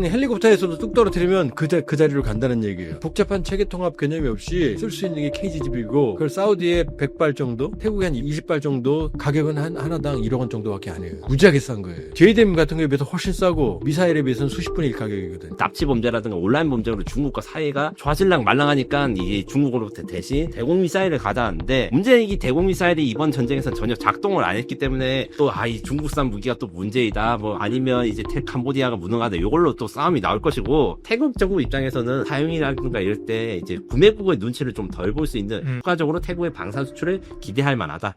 그냥 헬리콥터에서도 뚝 떨어뜨리면 그, 자, 그 자리로 간다는 얘기예요. 복잡한 체계 통합 개념이 없이 쓸 수 있는 게 KGGB고 그걸 사우디에 100발 정도, 태국에 한 20발 정도, 가격은 한 하나당 1억 원 정도밖에 안 해요. 무지하게 싼 거예요. JDM 같은 거에 비해서 훨씬 싸고 미사일에 비해서는 수십 분의 1 가격이거든. 납치 범죄라든가 온라인 범죄로 중국과 사이가 좌질랑 말랑하니까 이게 중국으로부터 대신 대공 미사일을 가다하는데 문제는 이 대공 미사일이 이번 전쟁에서 전혀 작동을 안 했기 때문에 또 아 이 중국산 무기가 또 문제이다 뭐 아니면 이제 태, 캄보디아가 무능하다 이걸로 또 싸움이 나올 것이고 태국 정부 입장에서는 사용이라든가 이럴 때 이제 구매국의 눈치를 좀 덜 볼 수 있는 음. 추가적으로 태국의 방산 수출을 기대할 만하다.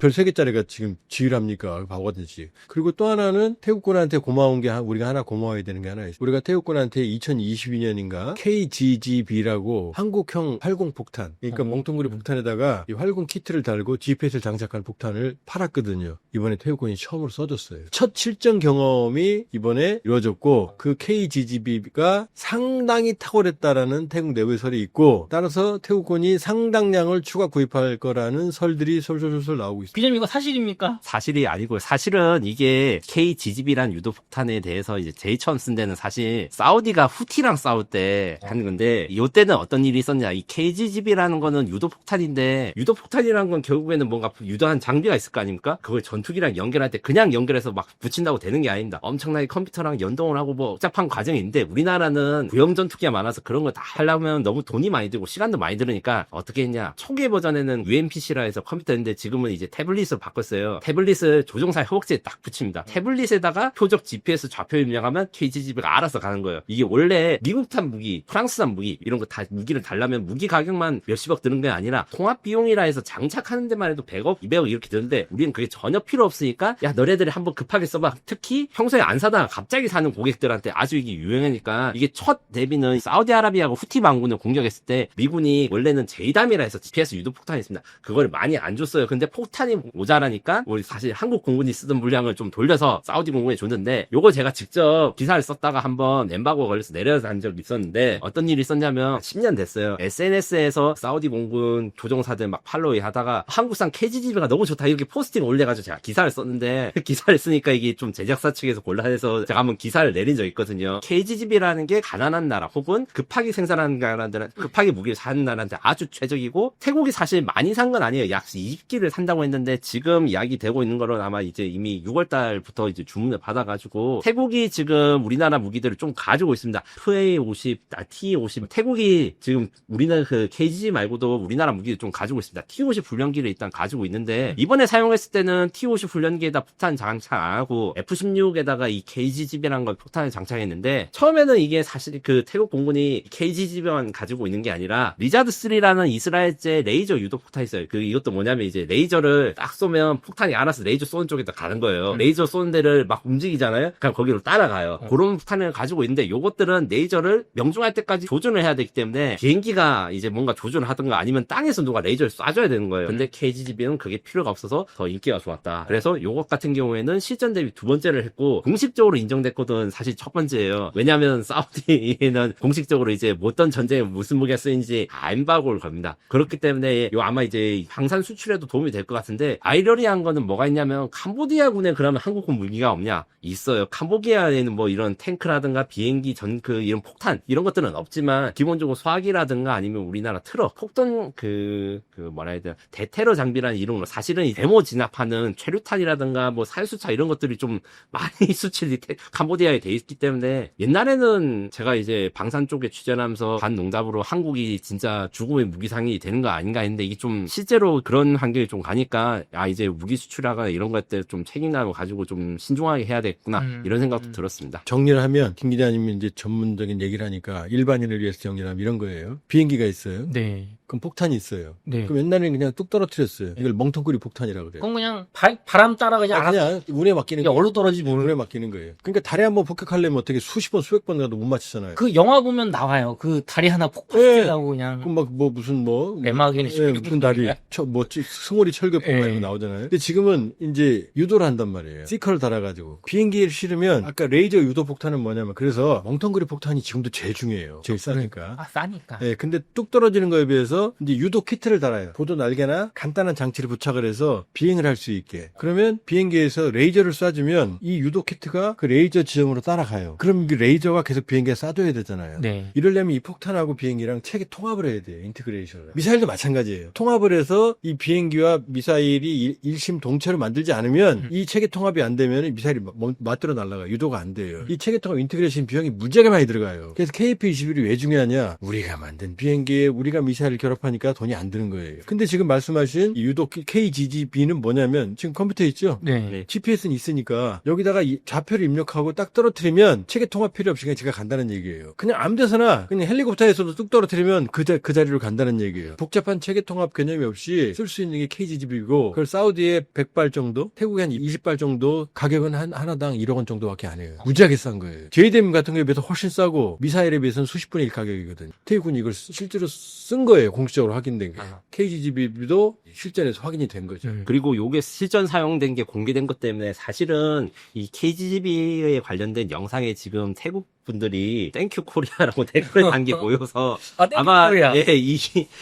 별 3개짜리가 지금 지휘합니까? 바보같이. 그리고 또 하나는 태국군한테 고마운 게, 하- 우리가 하나 고마워야 되는 게 하나 있어요. 우리가 태국군한테 2022년인가 KGGB라고 한국형 활공 폭탄, 그러니까 어. 멍텅구리 폭탄에다가 이 활공 키트를 달고 GPS를 장착한 폭탄을 팔았거든요. 이번에 태국군이 처음으로 써줬어요. 첫 실전 경험이 이번에 이루어졌고 그 KGGB가 상당히 탁월했다라는 태국 내부의 설이 있고 따라서 태국군이 상당량을 추가 구입할 거라는 설들이 솔솔솔솔 나오고 있 습니다. 기자님 이거 사실입니까? 사실이 아니고 사실은 이게 KGGB란 유도 폭탄에 대해서 이제 제일 처음 쓴 데는 사실 사우디가 후티랑 싸울 때 하는 건데 이때는 어떤 일이 있었냐 이 KGGB라는 거는 유도 폭탄인데 유도 폭탄이라는 건 결국에는 뭔가 유도한 장비가 있을 거 아닙니까? 그걸 전투기랑 연결할 때 그냥 연결해서 막 붙인다고 되는 게 아닙니다. 엄청나게 컴퓨터랑 연동을 하고 뭐 복잡한 과정이 있는데 우리나라는 구형 전투기가 많아서 그런 걸 다 하려면 너무 돈이 많이 들고 시간도 많이 들으니까 어떻게 했냐 초기 버전에는 UMPC라 해서 컴퓨터인데 지금은 이제 태블릿으로 바꿨어요. 태블릿을 조종사 허벅지에 딱 붙입니다. 태블릿에다가 표적 GPS 좌표 입력하면 KGGB가 알아서 가는 거예요. 이게 원래 미국산 무기, 프랑스산 무기 이런 거 다 무기를 달라면 무기 가격만 몇십억 드는 게 아니라 통합 비용이라 해서 장착하는 데만 해도 100억, 200억 이렇게 드는데 우리는 그게 전혀 필요 없으니까 야 너네들이 한번 급하게 써봐. 특히 평소에 안 사다가 갑자기 사는 고객들한테 아주 이게 유행하니까 이게 첫 데뷔는 사우디아라비아가 후티 망군을 공격했을 때 미군이 원래는 제이담이라 해서 GPS 유도 폭탄이 있습니다. 그걸 많이 안 줬어요. 근데 폭탄이 모자라니까 우리 사실 한국 공군이 쓰던 물량을 좀 돌려서 사우디 공군에 줬는데 요거 제가 직접 기사를 썼다가 한번 엠바고 걸려서 내려서 한 적이 있었는데 어떤 일이 있었냐면 10년 됐어요. SNS에서 사우디 공군 조종사들 막 팔로우 하다가 한국산 KGGB가 너무 좋다 이렇게 포스팅 올려가지고 제가 기사를 썼는데 그 기사를 쓰니까 이게 좀 제작사 측에서 곤란해서 제가 한번 기사를 내린 적 있거든요. KGGB라는 게 가난한 나라 혹은 급하게 생산하는 나라들은 급하게 무기를 사는 나라한테 아주 최적이고 태국이 사실 많이 산 건 아니에요. 약 20기를 산다고 했는데 지금 이야기 되고 있는 거는 아마 이제 이미 6월 달부터 이제 주문을 받아가지고 태국이 지금 우리나라 무기들을 좀 가지고 있습니다. FA50, 아, T50 태국이 지금 우리나라 그 KGG 말고도 우리나라 무기를 좀 가지고 있습니다. T50 훈련기를 일단 가지고 있는데 이번에 사용했을 때는 T50 훈련기에다 폭탄 장착 안 하고 F16에다가 이 KGGB라는 걸 폭탄을 장착했는데 처음에는 이게 사실 그 태국 공군이 KGGB만 가지고 있는 게 아니라 리자드 3라는 이스라엘제 레이저 유도 폭탄이 있어요. 그 이것도 뭐냐면 이제 레이저를 딱 쏘면 폭탄이 알아서 레이저 쏘는 쪽에다 가는 거예요. 음. 레이저 쏘는 데를 막 움직이잖아요. 그냥 거기로 따라가요. 어. 그런 폭탄을 가지고 있는데 요것들은 레이저를 명중할 때까지 조준을 해야 되기 때문에 비행기가 이제 뭔가 조준을 하든가 아니면 땅에서 누가 레이저를 쏴줘야 되는 거예요. 근데 KGB는 그게 필요가 없어서 더 인기가 좋았다. 그래서 요것 같은 경우에는 실전 대비 두 번째를 했고 공식적으로 인정됐거든 사실 첫 번째예요. 왜냐하면 사우디는 공식적으로 이제 어떤 전쟁에 무슨 무기가 쓰인지 다 엠바고를 겁니다. 그렇기 때문에 요 아마 이제 방산 수출에도 도움이 될 것 같은데 아이러리한 거는 뭐가 있냐면 캄보디아군에 그러면 한국군 무기가 없냐? 있어요. 캄보디아에는 뭐 이런 탱크라든가 비행기 전그 이런 폭탄 이런 것들은 없지만 기본적으로 소화기라든가 아니면 우리나라 트럭 폭동 그, 그 뭐라 해야 되나 대테러 장비라는 이름으로 사실은 이 데모 진압하는 최루탄이라든가 뭐 살수차 이런 것들이 좀 많이 수출이 태- 캄보디아에 돼 있기 때문에 옛날에는 제가 이제 방산 쪽에 취재하면서 반 농담으로 한국이 진짜 죽음의 무기상이 되는 거 아닌가 했는데 이게 좀 실제로 그런 환경이 좀 가니까 아 이제 무기 수출하거나 이런 것들 좀 책임감을 가지고 좀 신중하게 해야 되겠구나 음. 이런 생각도 음. 들었습니다. 정리를 하면 김 기자님이 이제 전문적인 얘기를 하니까 일반인을 위해서 정리하면 이런 거예요. 비행기가 있어요. 네. 그럼 폭탄이 있어요. 네. 그럼 옛날에는 그냥 뚝 떨어뜨렸어요. 이걸 멍텅구리 폭탄이라고 그래요. 그건 그냥 바, 바람 따라 그냥 아, 그냥 운에 맡기는 거예요. 얼로 떨어지지 모르는 운에 맡기는 거예요. 그러니까 달에 한번 폭격하려면 어떻게 수십 번 수백 번 가도 못 맞히잖아요. 그 영화 보면 나와요. 그 다리 하나 폭파시키려고 그냥 그럼 막 뭐 무슨 뭐 레마겐이 예, 무슨 다리, 처, 뭐, 찌- 승오리 철교 폭탄 네. 이거 나오잖아요. 근데 지금은 이제 유도를 한단 말이에요. 시커를 달아가지고 비행기를 실으면 아까 레이저 유도 폭탄은 뭐냐면 그래서 멍텅그리 폭탄이 지금도 제일 중요해요. 제일 싸니까. 아, 싸니까. 예, 근데 뚝 떨어지는 거에 비해서 이제 유도 키트를 달아요. 보도 날개나 간단한 장치를 부착을 해서 비행을 할 수 있게. 그러면 비행기에서 레이저를 쏴주면 이 유도 키트가 그 레이저 지점으로 따라가요. 그럼 이 레이저가 계속 비행기에 쏴줘야 되잖아요. 네. 이러려면 이 폭탄하고 비행기랑 체계 통합을 해야 돼요. 인테그레이션을. 미사일도 마찬가지예요. 통합을 해서 이 비행기와 미사일 이 일- 일심 동체로 만들지 않으면 음. 이 체계 통합이 안 되면 미사일이 뭐- 맞들어 날아가요. 유도가 안 돼요. 이 체계 통합 인테그레이션 비용이 무지하게 많이 들어가요. 그래서 KP-21이 왜 중요하냐? 우리가 만든 비행기에 우리가 미사일을 결합하니까 돈이 안 드는 거예요. 근데 지금 말씀하신 이 유도 KGGB는 뭐냐면 지금 컴퓨터 있죠? 네. 네. GPS는 있으니까 여기다가 이 좌표를 입력하고 딱 떨어뜨리면 체계 통합 필요 없이 그냥 제가 간다는 얘기예요. 그냥 아무 데서나 그냥 헬리콥터에서도 뚝 떨어뜨리면 그, 자, 그 자리로 간다는 얘기예요. 복잡한 체계 통합 개념이 없이 쓸 수 있는 게 KGB 이고 그걸 사우디에 100발 정도, 태국에 한 20발 정도 가격은 한 하나당 1억 원 정도밖에 안 해요. 무지하게 싼 거예요. JDM 같은 거에 비해서 훨씬 싸고 미사일에 비해서는 수십 분의 1 가격이거든요. 태국은 이걸 쓰- 실제로 쓴 거예요. 공식적으로 확인된 게. 아. KGB도 실전에서 확인이 된 거죠. 음. 그리고 요게 실전 사용된 게 공개된 것 때문에 사실은 이 KGB에 관련된 영상에 지금 태국 분들이 땡큐 코리아라고 댓글 단게 보여서 아, 코리아. 예, 이,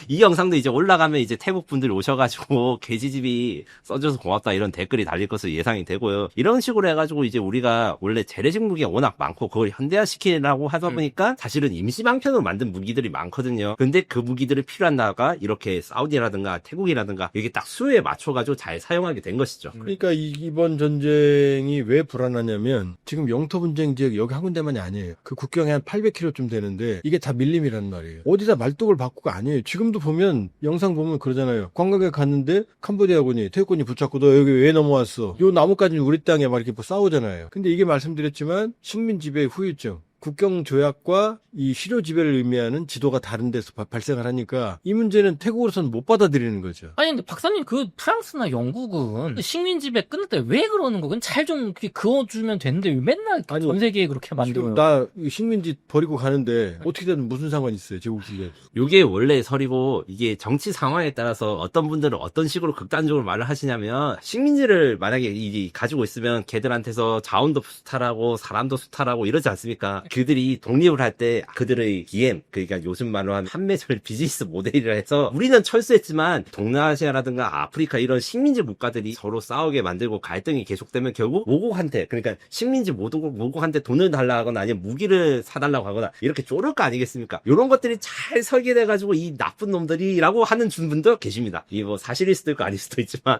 이 영상도 이제 올라가면 이제 태국 분들이 오셔가지고 KGB 써줘서 고맙다 이런 댓글이 달릴 것으로 예상이 되고요. 이런 식으로 해가지고 이제 우리가 원래 재래식 무기가 워낙 많고 그걸 현대화시키려고 하다 음. 보니까 사실은 임시방편으로 만든 무기들이 많거든요. 근데 그 무기들이 필요한 나라가 이렇게 사우디라든가 태국이라든가 이게 딱 수요에 맞춰가지고 잘 사용하게 된 것이죠. 그러니까 이, 이번 전쟁이 왜 불안하냐면 지금 영토 분쟁 지역 여기 한 군데만이 아니에요. 그 국경에 한 800km쯤 되는데 이게 다 밀림이란 말이에요. 어디다 말뚝을 바꾸고 아니에요. 지금도 보면 영상 보면 그러잖아요. 관광객 갔는데 캄보디아 군이 태국군이 붙잡고 너 여기 왜 넘어왔어? 요 나무까지는 우리 땅에 막 이렇게 뭐 싸우잖아요. 근데 이게 말씀드렸지만 식민 지배 후유증. 국경 조약과 이 실효 지배를 의미하는 지도가 다른 데서 바- 발생을 하니까 이 문제는 태국으로서는 못 받아들이는 거죠. 아니 근데 박사님 그 프랑스나 영국은 그 식민 지배 끊을 때 왜 그러는 거건 잘좀 그어주면 되는데 왜 맨날 아니, 전 세계에 그렇게 만들어요. 지금 나이 식민지 버리고 가는데 어떻게든 무슨 상관이 있어요 제국 주제 요게 원래 설이고 이게 정치 상황에 따라서 어떤 분들은 어떤 식으로 극단적으로 말을 하시냐면 식민지를 만약에 이 가지고 있으면 걔들한테서 자원도 수탈하고 사람도 수탈하고 이러지 않습니까? 그들이 독립을 할 때 그들의 DM 그러니까 요즘 말로 하면 판매절 비즈니스 모델이라 해서 우리는 철수했지만 동남아시아라든가 아프리카 이런 식민지 국가들이 서로 싸우게 만들고 갈등이 계속되면 결국 모국한테 그러니까 식민지 모국 모국한테 돈을 달라 하거나 아니면 무기를 사달라고 하거나 이렇게 쪼를 거 아니겠습니까? 이런 것들이 잘 설계돼 가지고 이 나쁜 놈들이라고 하는 분도 계십니다. 이게 뭐 사실일 수도 있고 아닐 수도 있지만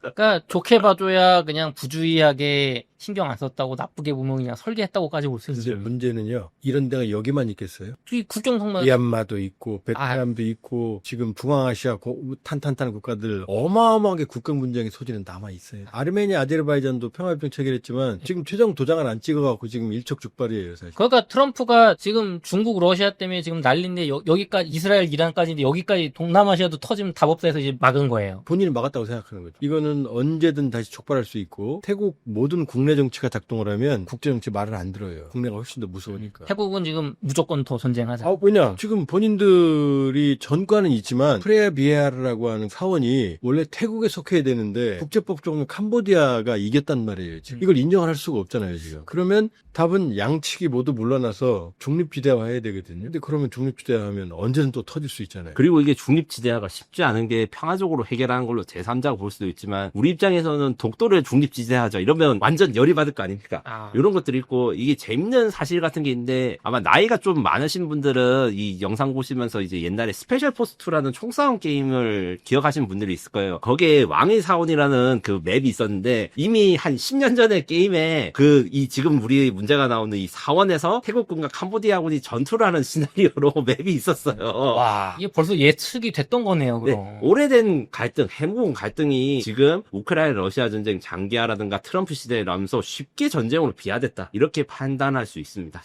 그러니까 좋게 봐줘야 그냥 부주의하게 신경 안 썼다고 나쁘게 보면 그냥 설계했다고까지 볼 수 있어요. 문제는요 이런 데가 여기만 있겠어요 이 국경선만 미얀마도 있고 베트남도 있고 지금 중앙아시아 고- 탄탄탄 국가들 어마어마하게 국경 분쟁의 소지는 남아 있어요 아르메니아 아제르바이잔도 평화협정 체결했지만 지금 최종 도장을 안 찍어갖고 지금 일촉즉발이에요 사실 그러니까 트럼프가 지금 중국 러시아 때문에 지금 난리인데 여, 기까지 이스라엘 이란까지인데 여기까지 동남아시아도 터지면 답 없다 해서 이제 막은 거예요. 본인이 막았다고 생각하는 거죠. 이거는 언제든 다시 촉발할 수 있고 태국 모든 국내 정치가 작동을 하면 국제 정치 말을 안 들어요. 국내가 훨씬 더 무서우니까. 태국은 지금 무조건 더 전쟁하자. 아, 왜냐? 지금 본인들이 전과는 있지만 프레아 비에아르라고 하는 사원이 원래 태국에 속해야 되는데 국제법적으로 캄보디아가 이겼단 말이에요. 지금 이걸 인정할 수가 없잖아요, 지금. 그러면 답은 양측이 모두 물러나서 중립지대화해야 되거든요. 근데 그러면 중립지대화하면 언제든 또 터질 수 있잖아요. 그리고 이게 중립지대화가 쉽지 않은 게 평화적으로 해결하는 걸로 제3자가 볼 수도 있지만 우리 입장에서는 독도를 중립지대하자 이러면 완전 열이 받을 거 아닙니까? 아. 이런 것들이 있고 이게 재밌는 사실 같은 게 있는데 아마 나이가 좀 많으신 분들은 이 영상 보시면서 이제 옛날에 스페셜 포스2라는 총싸움 게임을 기억하시는 분들이 있을 거예요. 거기에 왕의 사원이라는 그 맵이 있었는데 이미 한 10년 전에 게임에 그 이 지금 우리 문제가 나오는 이 사원에서 태국군과 캄보디아군이 전투를 하는 시나리오로 맵이 있었어요. 와 이게 벌써 예측이 됐던 거네요. 네, 그럼. 오래된 갈등, 해묵은 갈등이 지금 우크라이나 러시아 전쟁 장기화라든가 트럼프 시대에 나면서 쉽게 전쟁으로 비화됐다. 이렇게 판단할 수 있습니다.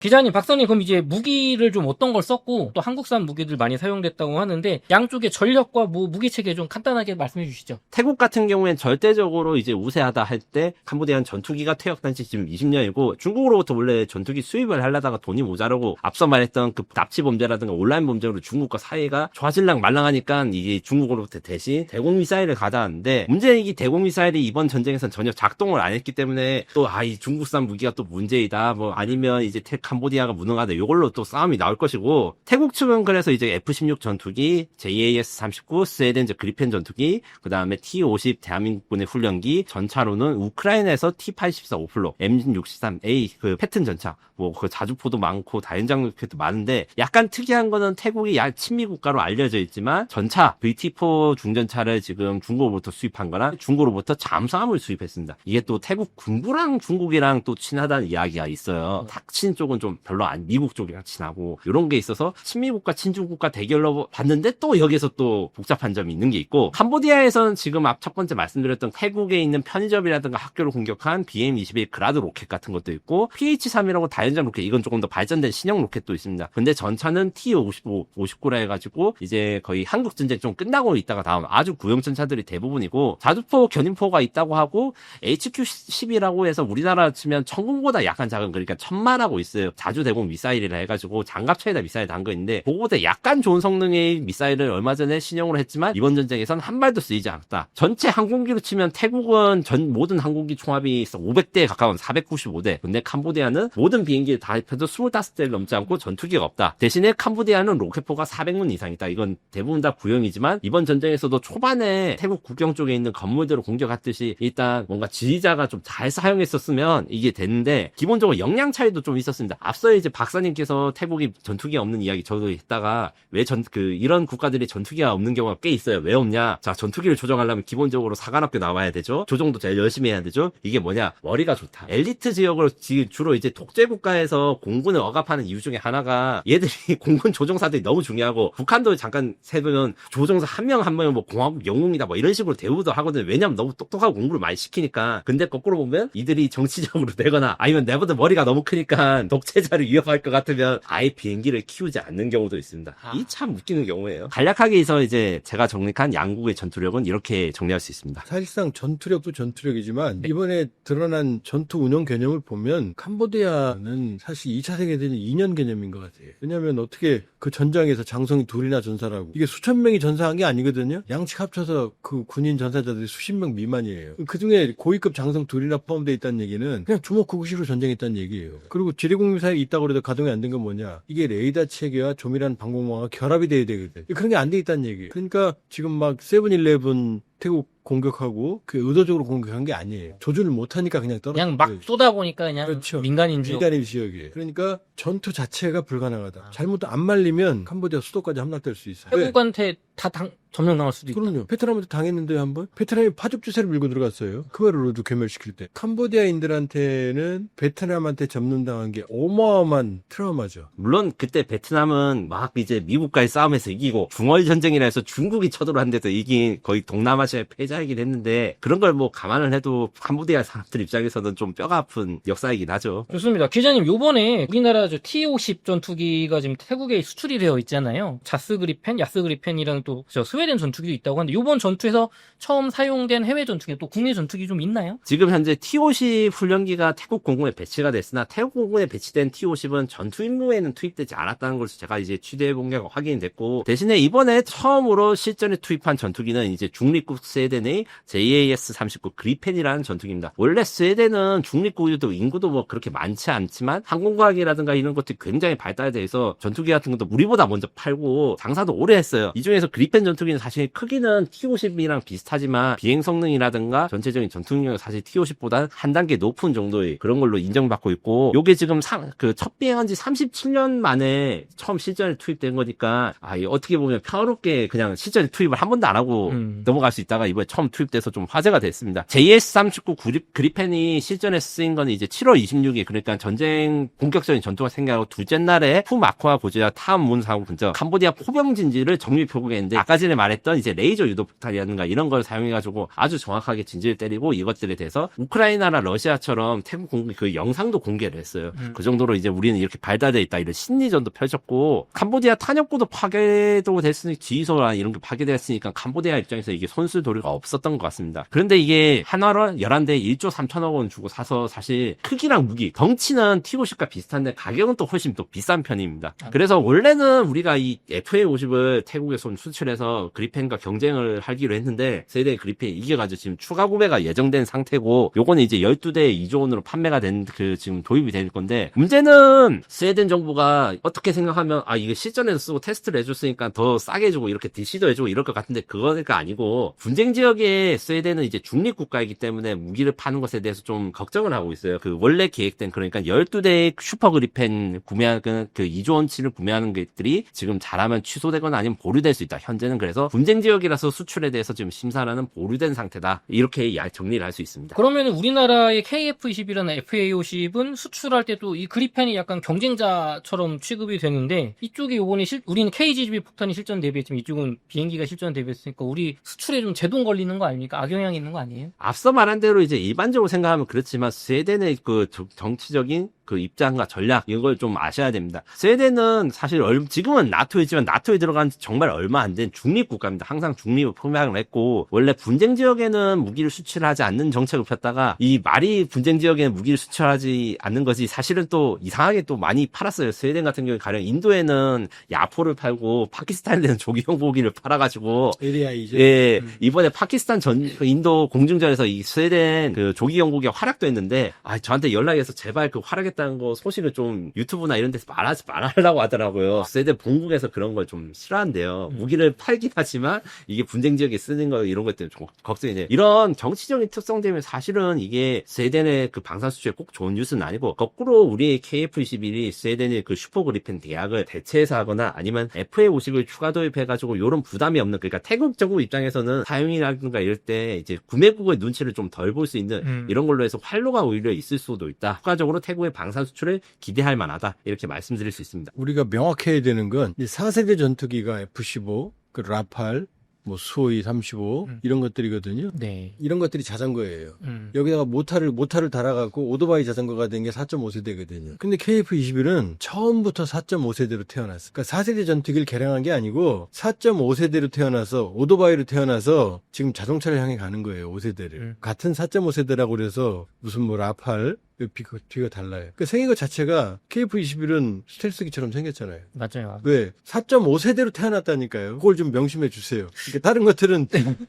기자님, 박사님, 그럼 이제 무기를 좀 어떤 걸 썼고, 또 한국산 무기들 많이 사용됐다고 하는데, 양쪽의 전력과 뭐 무기 체계 좀 간단하게 말씀해 주시죠. 태국 같은 경우엔 절대적으로 이제 우세하다 할 때 캄보디아는 전투기가 퇴역한 지 지금 20년이고 중국으로부터 원래 전투기 수입을 하려다가 돈이 모자라고 앞서 말했던 그 납치 범죄라든가 온라인 범죄로 중국과 사이가 좌질랑 말랑하니까 이게 중국으로부터 대신 대공 미사일을 가져왔는데 문제는 이 대공 미사일이 이번 전쟁에선 전혀 작동을 안 했기 때문에 또 아 이 중국산 무기가 또 문제이다 뭐 아니면 이제 태, 캄보디아가 무능하다 이걸로 또 싸움이 나올 것이고 태국 측은 그래서 이제 F-16 전투기 JAS-39 스웨덴 그리펜 전투기 그 다음에 T-50 대한민국군의 훈련기 전차로는 우크라이나에서 T-84 오플로 M63A 그 패튼 전차 뭐 그 자주포도 많고 다연장 로켓도 많은데 약간 특이한 거는 태국이 약 친미 국가로 알려져 있지만 전차 VT4 중전차를 지금 중국으로부터 수입한 거랑 중국으로부터 잠수함을 수입했습니다. 이게 또 태국 군부랑 중국이랑 또 친하다는 이야기가 있어요. 탁친 쪽은 좀 별로 안 미국 쪽이랑 친하고 이런 게 있어서 친미국가 친중국가 대결로 봤는데 또 여기서 또 복잡한 점이 있는 게 있고 캄보디아에서는 지금 앞 첫 번째 말씀드렸던 태국에 있는 편의점이라든가 학교를 공격한 BM-21 그라드 로켓 같은 것도 있고 PH-3이라고 다연장 로켓 이건 조금 더 발전된 신형 로켓도 있습니다. 근데 전차는 T-55 59라 해가지고 이제 거의 한국 전쟁 좀 끝나고 있다가 다음 아주 구형 전 차들이 대부분이고 자주포 견인포가 있다고 하고 HQ-10이라고 해서 우리나라 치면 천궁보다 약간 작은 그러니까 천만하고 있어요. 자주 대공 미사일이라 해가지고 장갑차에다 미사일 단거 있는데 그거보다 약간 좋은 성능의 미사일을 얼마 전에 신형으로 했지만 이번 전쟁에선 한 발도 쓰이지 않았다. 전체 항공기로 치면 태국은 전 모든 항공기 총합이 500대에 가까운 495대. 근데 캄보디아는 모든 비행기를 다 합해도 25대를 넘지 않고 전투기가 없다. 대신에 캄보디아는 로켓포가 400문 이상 있다. 이건 대부분 다 구형이지만 이번 전쟁에서도 초반에 태국 국경 쪽에 있는 건물들을 공격했듯이 일단 뭔가 지휘자가 좀 잘 사용했었으면 이게 됐는데 기본적으로 역량 차이도 좀 있었습니다. 앞서 이제 박사님께서 태국이 전투기 없는 이야기 저도 했다가 왜 전 그 이런 국가들이 전투기가 없는 경우가 꽤 있어요. 왜 없냐? 자 전투기를 조정하려면 기본적으로 사관학교 나와야 되죠. 조정도 제일 열심히 해야 되죠. 이게 뭐냐? 머리가 좋다. 엘리트 지역으로 지- 주로 이제 독재 국가에서 공군을 억압하는 이유 중에 하나가 얘들이 공군 조종사들이 너무 중요하고 북한도 잠깐 세보면 조종사 한 명 한 명은 뭐 공화국 영웅이다 뭐 이런 식으로 대우도 하거든요. 왜냐면 너무 똑똑하고 공부를 많이 시키니까. 근데 거꾸로 보면 이들이 정치적으로 되거나 아니면 내보다 머리가 너무 크니까 독재 자를 위협할 것 같으면 아예 비행기를 키우지 않는 경우도 있습니다. 아. 이참 웃기는 경우예요. 간략하게 해서 이제 제가 정립한 양국의 전투력은 이렇게 정리할 수 있습니다. 사실상 전투력도 전투력이지만 이번에 드러난 전투 운영 개념을 보면 캄보디아는 사실 2차 세계대전 2년 개념인 것 같아요. 왜냐하면 어떻게 그 전장에서 장성이 둘이나 전사라고 이게 수천 명이 전사한 게 아니거든요. 양측 합쳐서 그 군인 전사자들이 수십 명 미만이에요. 그 중에 고위급 장성 둘이나 포함되어 있다는 얘기는 그냥 주먹구구시로 전쟁했다는 얘기예요. 그리고 지뢰공 미 사일이 있다고 해도 가동이 안 된 건 뭐냐? 이게 레이더 체계와 조밀한 방공망과 결합이 돼야 되거든. 그런 게 안 돼 있다는 얘기예요. 그러니까 지금 막 세븐일레븐 태국 공격하고 그 의도적으로 공격한 게 아니에요. 조준을 못하니까 그냥 떨어져. 그냥 막 쏘다 보니까 그냥 그렇죠. 민간인 줄. 민간인 지역이에요. 그러니까 전투 자체가 불가능하다. 잘못 안 말리면 캄보디아 수도까지 함락될 수 있어요. 왜? 태국한테 다 당, 점령 당할 수도 있다. 그럼요. 베트남한테 당했는데 한 번 베트남이 파죽 주세를 밀고 들어갔어요. 크메르로도 괴멸시킬 때. 캄보디아인들한테는 베트남한테 점령당한 게 어마어마한 트라우마죠. 물론 그때 베트남은 막 이제 미국과의 싸움에서 이기고 중월 전쟁이라 해서 중국이 쳐들어한 데서 이긴 거의 동남아시아의 패자 이긴 했는데 그런 걸 뭐 감안을 해도 캄보디아 사람들 입장에서는 좀 뼈가 아픈 역사이긴 하죠. 좋습니다. 기자님, 요번에 우리나라 저 T-50 전투기가 지금 태국에 수출이 되어 있잖아요. 자스 그리펜, 야스 그리펜이라는 또 저 스웨덴 전투기도 있다고 하는데 요번 전투에서 처음 사용된 해외 전투기 또 국내 전투기 좀 있나요? 지금 현재 T-50 훈련기가 태국 공군에 배치가 됐으나 태국 공군에 배치된 T-50은 전투 임무에는 투입되지 않았다는 것을 제가 이제 취재해 본 게 확인이 됐고 대신에 이번에 처음으로 실전에 투입한 전투기는 이제 중립국 스웨덴의 JAS-39 그리펜이라는 전투기입니다. 원래 스웨덴은 중립국이도 인구도 뭐 그렇게 많지 않지만 항공과학이라든가 이런 것들이 굉장히 발달돼 있어 전투기 같은 것도 우리보다 먼저 팔고 장사도 오래 했어요. 이 중에서 그리펜 전투기는 사실 크기는 T-50이랑 비슷하지만 비행 성능이라든가 전체적인 전투 능력은 사실 T-50보다 한 단계 높은 정도의 그런 걸로 인정받고 있고 요게 지금 그 첫 비행한 지 37년 만에 처음 실전에 투입된 거니까 아, 이 어떻게 보면 평화롭게 그냥 실전에 투입을 한 번도 안 하고 음. 넘어갈 수 있다가 이번에 처음 투입돼서 좀 화제가 됐습니다. JS-39 그립, 그리펜이 실전에 쓰인 건 이제 7월 26일 그러니까 전쟁 본격적인 전투가 생겨나고 둘째 날에 푸 마코와 보지아 타문 사고 근처 캄보디아 포병 진지를 정밀 표국했는데 아까 전에 말했던 이제 레이저 유도 폭탄이라든가 이런 걸 사용해가지고 아주 정확하게 진지를 때리고 이것들에 대해서 우크라이나나 러시아처럼 태국 공, 그 영상도 공개를 했어요. 음. 그 정도로 이제 우리는 이렇게 발달돼 있다 이런 심리전도 펼쳤고 캄보디아 탄약고도 파괴도 됐으니 지휘소나 이런 게 파괴됐으니까 캄보디아 입장에서 이게 손쓸 도리가 없었던 것 같습니다. 그런데 이게 한화로 11대에 1조 3천억 원 주고 사서 사실 크기랑 무기, 덩치는 T50과 비슷한데 가격은 또 훨씬 또 비싼 편입니다. 그래서 원래는 우리가 이 FA50을 태국에 손 수출해서 그리펜과 경쟁을 하기로 했는데 세대 그리펜이 이겨가지고 지금 추가 구매가 예정된 상태고 요거는 이제 12대에 2조 원으로 판매가 된 그 지금 도입이 될 건데 문제는 스웨덴 정부가 어떻게 생각하면 아 이게 실전에서 쓰고 테스트를 해줬으니까 더 싸게 해주고 이렇게 DC도 해주고 이럴 것 같은데 그거가 아니고 분쟁 지역 에 스웨덴은 이제 중립 국가이기 때문에 무기를 파는 것에 대해서 좀 걱정을 하고 있어요. 그 원래 계획된 그러니까 12대의 슈퍼 그리펜 구매하는 그 2조 원치를 구매하는 것들이 지금 잘하면 취소되거나 아니면 보류될 수 있다. 현재는 그래서 분쟁 지역이라서 수출에 대해서 지금 심사라는 보류된 상태다. 이렇게 야- 정리를 할 수 있습니다. 그러면 우리나라의 KF-21이나 FA-50은 수출할 때도 이 그리펜이 약간 경쟁자처럼 취급이 되는데 이쪽이 요번에 실, 우리는 KGB 폭탄이 실전 대비했지만 이쪽은 비행기가 실전 대비했으니까 우리 수출에 좀 제동 걸리 는 거 아닙니까? 악영향이 있는 거 아니에요? 앞서 말한 대로 이제 일반적으로 생각하면 그렇지만 스웨덴의 그 정- 정치적인 그 입장과 전략 이걸 좀 아셔야 됩니다. 스웨덴은 사실 얼- 지금은 나토이지만 나토에 들어간 지 정말 얼마 안 된 중립 국가입니다. 항상 중립을 표명을 했고 원래 분쟁 지역에는 무기를 수출하지 않는 정책을 폈다가 이 말이 분쟁 지역에는 무기를 수출하지 않는 것이 사실은 또 이상하게 또 많이 팔았어요. 스웨덴 같은 경우에 가령 인도에는 야포를 팔고 파키스탄에는 조기용 무기를 팔아가지고 AI죠. 예, 이번에 파키스탄 전, 그 인도 공중전에서 이 스웨덴 그 조기 영국이 활약도 했는데, 아, 저한테 연락해서 제발 그 활약했다 는 거 소식을 좀 유튜브나 이런 데서 말하지 말하려고 하더라고요. 스웨덴 본국에서 그런 걸 좀 싫어한대요. 무기를 팔긴 하지만 이게 분쟁 지역에 쓰는 거 이런 것 때문에 좀 걱정이 돼요. 이런 정치적인 특성 때문에 사실은 이게 스웨덴의 그 방산 수출에 꼭 좋은 뉴스는 아니고, 거꾸로 우리의 KF-21이 스웨덴의 그 슈퍼 그리펜 대학을 대체해서 하거나 아니면 FA50을 추가 도입해가지고 이런 부담이 없는 그러니까 태국 정부 입장에서는 사용이라든가 이럴 때 이제 구매국의 눈치를 좀 덜 볼 수 있는 음. 이런 걸로 해서 활로가 오히려 있을 수도 있다. 추가적으로 태국의 방산 수출을 기대할 만하다. 이렇게 말씀드릴 수 있습니다. 우리가 명확해야 되는 건 4세대 전투기가 F-15, 그 라팔, 뭐 수호이 35 음. 이런 것들이거든요. 네. 이런 것들이 자전거예요. 음. 여기다가 모타를 모타를 달아갖고 오토바이 자전거가 된 게 4.5세대거든요. 근데 KF-21은 처음부터 4.5세대로 태어났어. 그러니까 4세대 전투기를 개량한 게 아니고 4.5세대로 태어나서 오토바이로 태어나서 지금 자동차를 향해 가는 거예요. 5세대를. 음. 같은 4.5세대라고 그래서 무슨 뭐 라팔 뒤가, 뒤가 달라요. 그 생긴 것 자체가 KF-21은 스텔스기처럼 생겼잖아요. 맞아요. 왜? 4.5세대로 태어났다니까요. 그걸 좀 명심해 주세요. 그러니까 다른 것들은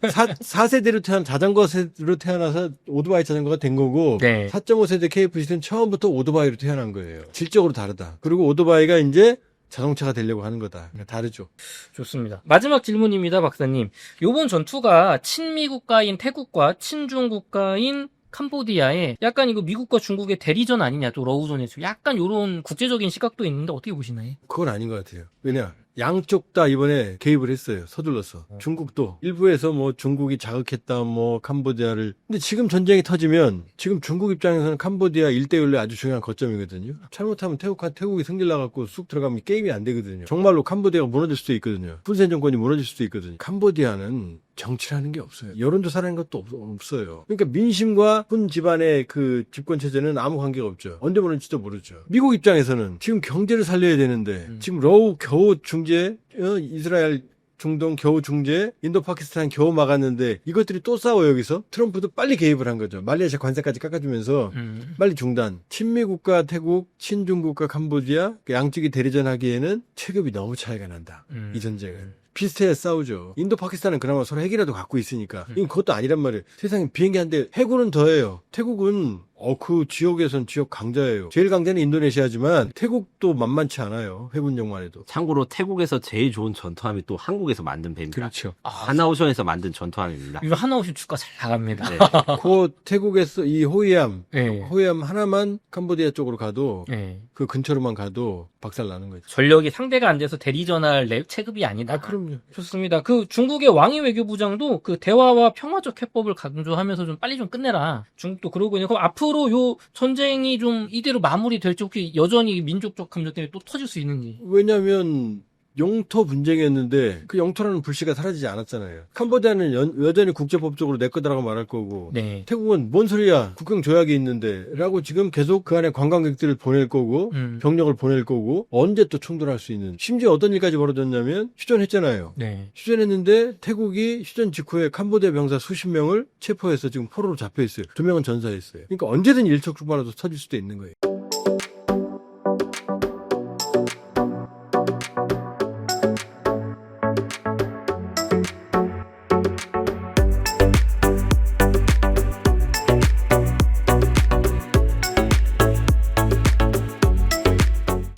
4, 4세대로 태어난 자전거로 태어나서 오토바이 자전거가 된 거고 네. 4.5세대 KF-21은 처음부터 오토바이로 태어난 거예요. 질적으로 다르다. 그리고 오토바이가 이제 자동차가 되려고 하는 거다. 그러니까 다르죠. 좋습니다. 마지막 질문입니다, 박사님. 요번 전투가 친미 국가인 태국과 친중 국가인 캄보디아에 약간 이거 미국과 중국의 대리전 아니냐, 또 러우전에서 약간 요런 국제적인 시각도 있는데 어떻게 보시나요? 그건 아닌 것 같아요. 왜냐? 양쪽 다 이번에 개입을 했어요. 서둘러서. 어. 중국도 일부에서 뭐 중국이 자극했다 뭐 캄보디아를. 근데 지금 전쟁이 터지면 지금 중국 입장에서는 캄보디아 1대1로 아주 중요한 거점이거든요. 잘못하면 태국 태국이 승질 나갖고 쑥 들어가면 게임이 안 되거든요. 정말로 캄보디아가 무너질 수도 있거든요. 훈센 정권이 무너질 수도 있거든요. 캄보디아는 정치라는 게 없어요. 여론조사라는 것도 없, 없어요. 그러니까 민심과 훈 집안의 그 집권 체제는 아무 관계가 없죠. 언제 무너질지도 모르죠. 미국 입장에서는 지금 경제를 살려야 되는데 음. 지금 러우 겨우 중재, 어, 이스라엘 중동 겨우 중재, 인도 파키스탄 겨우 막았는데 이것들이 또 싸워 여기서 트럼프도 빨리 개입을 한 거죠. 말레이시아 관세까지 깎아주면서 음. 빨리 중단. 친미 국가 태국, 친중 국가 캄보디아 그 양쪽이 대리전 하기에는 체급이 너무 차이가 난다. 음. 이 전쟁은. 비슷해야 싸우죠. 인도 파키스탄은 그나마 서로 핵이라도 갖고 있으니까. 음. 이건 그것도 아니란 말이에요. 세상에 비행기 한 대 해군은 더해요. 태국은 어, 그 지역에선 지역 강자예요. 제일 강자는 인도네시아지만 태국도 만만치 않아요. 해군정만 해도. 참고로 태국에서 제일 좋은 전투함이 또 한국에서 만든 배입니다. 그렇죠. 아, 하나오션에서 만든 전투함입니다. 이거 하나 없이 주가 잘 나갑니다. 네. 그 태국에서 이 호이암, 네. 호이암 하나만 캄보디아 쪽으로 가도 네. 그 근처로만 가도 박살 나는 거죠. 전력이 상대가 안 돼서 대리전할 랩 체급이 아니다. 아, 그럼요. 좋습니다. 그 중국의 왕이 외교부장도 그 대화와 평화적 해법을 강조하면서 좀 빨리 좀 끝내라. 중국도 그러고 있는. 그럼 앞으로 요 전쟁이 좀 이대로 마무리될지 혹시 여전히 민족적 감정 때문에 또 터질 수 있는지. 왜냐하면 영토 분쟁이었는데 그 영토라는 불씨가 사라지지 않았잖아요. 캄보디아는 연- 여전히 국제법적으로 내 거다라고 말할 거고 네. 태국은 뭔 소리야 국경 조약이 있는데 라고 지금 계속 그 안에 관광객들을 보낼 거고 음. 병력을 보낼 거고 언제 또 충돌할 수 있는 심지어 어떤 일까지 벌어졌냐면 휴전했잖아요. 네. 휴전했는데 태국이 휴전 직후에 캄보디아 병사 수십 명을 체포해서 지금 포로로 잡혀 있어요. 두 명은 전사했어요. 그러니까 언제든 일촉즉발로도 터질 수도 있는 거예요.